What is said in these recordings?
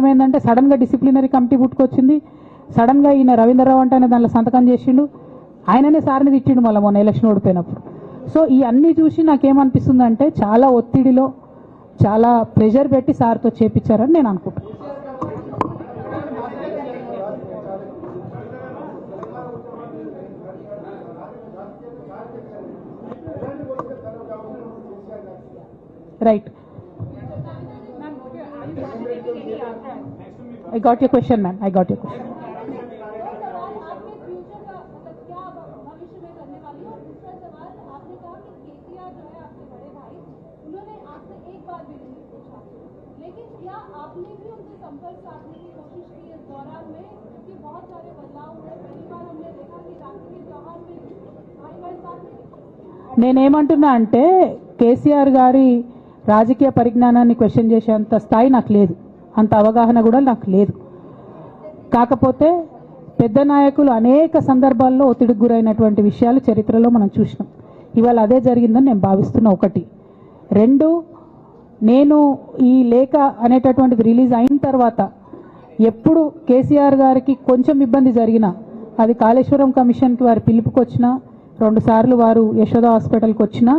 ఏమైందంటే సడన్గా disciplinary committee పుట్టుకొచ్చింది. సడన్గా ఈయన రవీంద్రరావు అంటే ఆయన దాంట్లో సంతకం చేసిండు. ఆయననే సార్ని తిట్టిండు మళ్ళీ మొన్న ఎలక్షన్ ఓడిపోయినప్పుడు. సో ఈ అన్నీ చూసి నాకేమనిపిస్తుంది అంటే చాలా ఒత్తిడిలో చాలా ప్రెషర్ పెట్టి సార్తో చేపించారని నేను అనుకుంటున్నాను right. I got your question, ma'am. I got your question. నేనేమంటున్నా అంటే కేసీఆర్ గారి రాజకీయ పరిజ్ఞానాన్ని క్వశ్చన్ చేసేంత స్థాయి నాకు లేదు అంత అవగాహన కూడా నాకు లేదు. కాకపోతే పెద్ద నాయకులు అనేక సందర్భాల్లో ఒత్తిడికి గురైనటువంటి విషయాలు చరిత్రలో మనం చూసినాం. ఇవాళ అదే జరిగిందని నేను భావిస్తున్నా ఒకటి. రెండు నేను ఈ లేఖ అనేటటువంటిది రిలీజ్ అయిన తర్వాత ఎప్పుడు కేసీఆర్ గారికి కొంచెం ఇబ్బంది జరిగినా అది కాళేశ్వరం కమిషన్కి వారి పిలుపుకొచ్చినా రెండు సార్లు వారు యశోద హాస్పిటల్కి వచ్చినా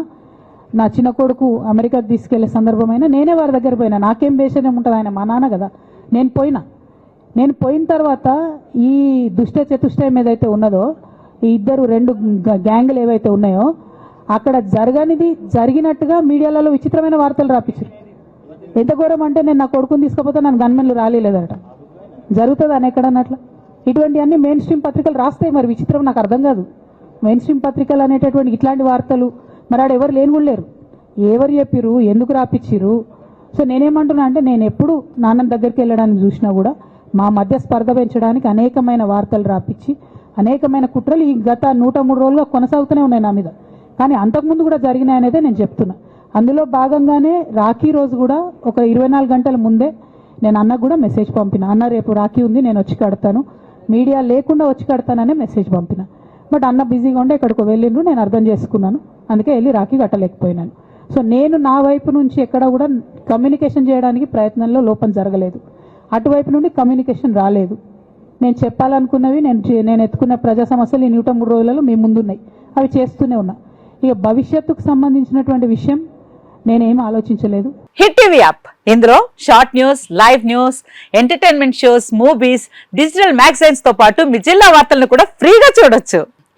నా చిన్న కొడుకు అమెరికా తీసుకెళ్ళే సందర్భమైనా నేనే వారి దగ్గర పోయినా. నాకేం బేషణం ఉంటుంది ఆయన? మా నాన్న కదా. నేను పోయినా. నేను పోయిన తర్వాత ఈ దుష్ట చతుష్టయం ఏదైతే ఉన్నదో ఈ ఇద్దరు రెండు గ- గ్యాంగులు ఏవైతే ఉన్నాయో అక్కడ జరగనిది జరిగినట్టుగా మీడియాలలో విచిత్రమైన వార్తలు రాపించారు. ఎంత ఘోరం అంటే నేను నా కొడుకుని తీసుకపోతే నన్ను గన్మెన్లు రాలేదట జరుగుతుంది అని ఎక్కడన్నట్ల ఇటువంటి అన్ని మెయిన్ స్ట్రీమ్ పత్రికలు రాస్తాయి. మరి విచిత్రం నాకు అర్థం కాదు. మెయిన్ స్ట్రీమ్ పత్రికలు అనేటటువంటి ఇట్లాంటి వార్తలు మరి ఆడ ఎవరు లేని కూడా లేరు. ఎవరు చెప్పిర్రు? ఎందుకు రాపిచ్చిర్రు? సో నేనేమంటున్నా అంటే నేను ఎప్పుడు నాన్న దగ్గరికి వెళ్ళడానికి చూసినా కూడా మా మధ్య స్పర్ధ పెంచడానికి అనేకమైన వార్తలు రాపిచ్చి అనేకమైన కుట్రలు ఈ గత నూట మూడు రోజులుగా కొనసాగుతూనే ఉన్నాయి నా మీద. కానీ అంతకుముందు కూడా జరిగినాయనేదే నేను చెప్తున్నా. అందులో భాగంగానే రాఖీ రోజు కూడా ఒక ఇరవై నాలుగు గంటల ముందే నేను అన్న కూడా మెసేజ్ పంపిన. అన్న రేపు రాఖీ ఉంది నేను వచ్చి కడతాను. మీడియా లేకుండా వచ్చి కడతాననే మెసేజ్ పంపిన. బట్ అన్న బిజీగా ఉండే ఇక్కడికి వెళ్ళిండ్రు నేను అర్థం చేసుకున్నాను. అందుకే వెళ్ళి రాఖీ కట్టలేకపోయినాను. సో నేను నా వైపు నుంచి ఎక్కడ కూడా కమ్యూనికేషన్ చేయడానికి ప్రయత్నంలో లోపం జరగలేదు. అటువైపు నుండి కమ్యూనికేషన్ రాలేదు. నేను చెప్పాలనుకున్నవి నేను నేను ఎత్తుకున్న ప్రజా సమస్యలు ఈ నూట మూడు రోజులలో మీ ముందున్నాయి. అవి చేస్తూనే ఉన్నా. ఇక భవిష్యత్తుకు సంబంధించినటువంటి విషయం నేనేం ఆలోచించలేదు. Hit TV app. ఇందులో short news live news entertainment shows movies digital మ్యాగజైన్స్తో పాటు మీ జిల్లా వార్తలను కూడా ఫ్రీగా చూడొచ్చు.